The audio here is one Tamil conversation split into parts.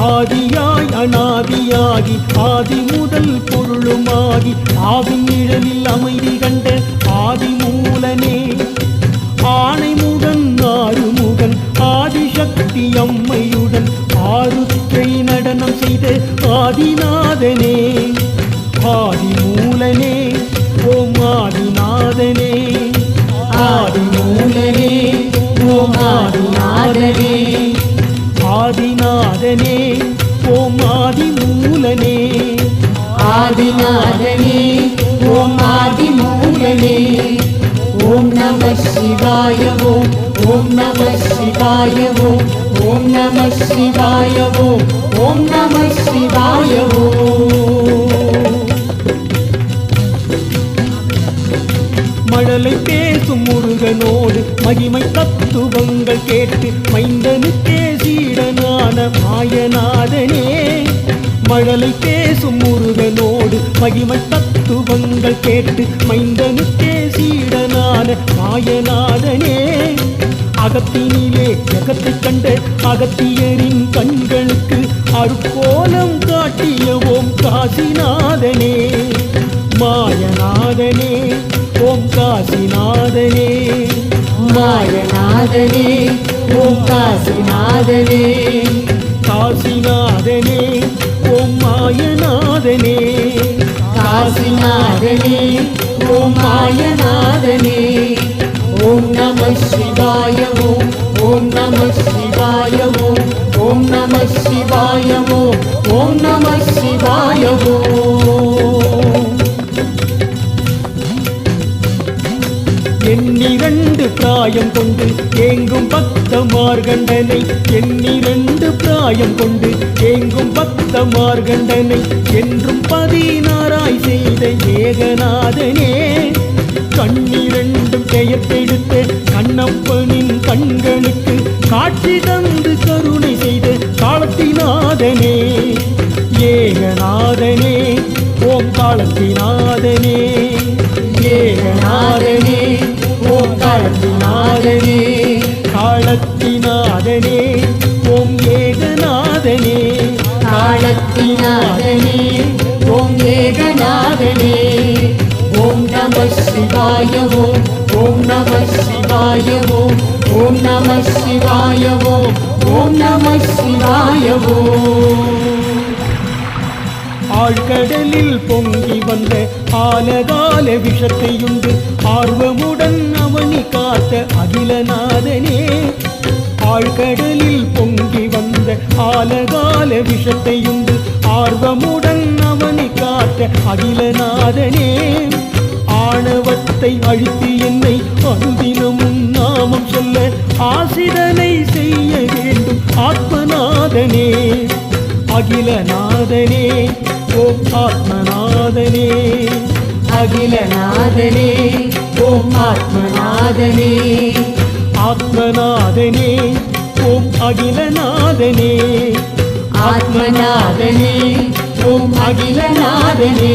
ஆதியாய் அனாதியாகி ஆதி முதல் பொருளுமாகி ஆவின் நிழலில் அமைதி கண்ட ஆதி மூலனே ஆணை ஆணைமுகன் ஆறுமுகன் ஆதிசக்தி அம்மையுடன் ஆருத்ரை நடனம் செய்த ஆதிநாதனே. ஆதி மூலனே ஓம் ஆதிநாதனே. ஆதி மூலனே ஓம் ஆதிநாதனே. ஓம் ஆதி மூலனே ஓம் நம சிவாய ஓம் ஓம் நம சிவாய ஓம் ஓம் நம சிவாய ஓம் ஓம் நம சிவாய ஓம் மழலை பேசும் முருகனோடு மகிமை தத்துவங்கள் கேட்டு மைந்தனுக்கே சீடனான மாயநாதனே. மழலை பேசும் முருகனோடு மகிமை தத்துவங்கள் கேட்டு மைந்தனுக்கே சீடனான மாயநாதனே அகத்தினிலே ஜகத்தை கண்ட அகத்தியரின் கண்களுக்கு அருக்கோலம் காட்டிய ஓம் காசிநாதனே மாயநாதனே ஓம் காசிநாதனே மாயநாதனே ஓம் காசிநாதனே காசிநாதனே. ஓம் மாயநாதனே காசிநாதனே ஓம் மாயநாதனே ஓம் நம சிவாய ஓம் ஓம் நம சிவாய ஓம் ஓம் நம சிவாய ஓம் ஓம் நம சிவாய ஓம் எண்ணிரண்டு பிராயம் கொண்டு ஏங்கும் பக்த மார்கண்டனை எண்ணிரண்டு பிராயம் கொண்டு ஏங்கும் பக்த மார்கண்டனை என்றும் பதினாராய் செய்த ஏகநாதனே. கண்ணிரண்டும் பெயர்த்தெடுத்த கண்ணப்பனின் கண்களுக்கு காட்சி தந்து கருணை செய்த காலத்தினாதனே. ஏகநாதனே ஓம் காலத்தினாதனே. ஏகநாதனே ஓம் காலத்தினாதனே. காலத்தினாதனே. சிவாய ஓம் ஓம் நம சிவாய ஓம் ஓம் நம சிவாய ஓம் ஓம் நம சிவாய ஓம் ஆழ்கடலில் பொங்கி வந்த ஆலகால விஷத்தையுண்டு ஆர்வமுடன் அவனி காத்த அகிலநாதனே. ஆழ்கடலில் பொங்கி வந்த ஆலகால விஷத்தையுண்டு ஆர்வமுடன் அவனி காத்த அகிலநாதனே. ஆணவத்தை அழித்து என்னை அனுதினமும் நாமம் சொல்ல ஆசிரனை செய்ய வேண்டும். ஆத்மநாதனே அகிலநாதனே ஓம் ஆத்மநாதனே. அகிலநாதனே ஓம் ஆத்மநாதனே. ஆத்மநாதனே ஓம் அகிலநாதனே. ஆத்மநாதனே ஓம் அகிலநாதனே.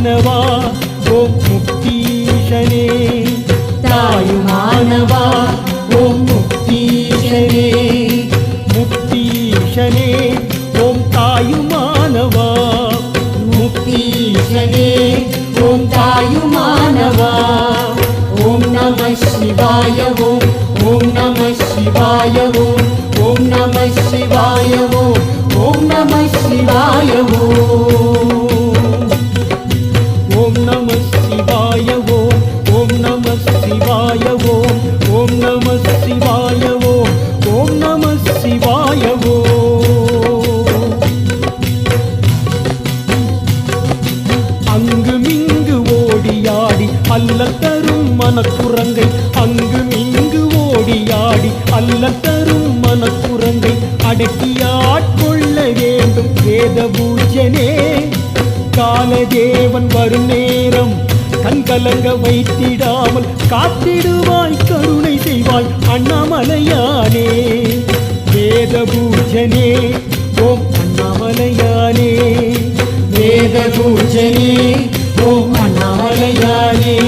மாணவா ஓம் முக்தீஷனே தாயு மாணவா ஓம் முக்தீஷனே முக்தீஷனே ஓம் தாயு மாணவா முக்தீஷனே ஓம் தாயு மாணவா ஓம் நம சிவாய அல்ல தரும் மனக்குரங்கை அடக்கி ஆட்கொள்ள வேண்டும் வேத பூஜனே காலதேவன் வரும் நேரம் கண்கலங்க வைத்திடாமல் காத்திடுவாய் கருணை செய்வாய் அண்ணாமலையானே. வேத பூஜனே ஓம் அண்ணாமலையானே. வேத பூஜனே ஓம் அண்ணாமலையானே.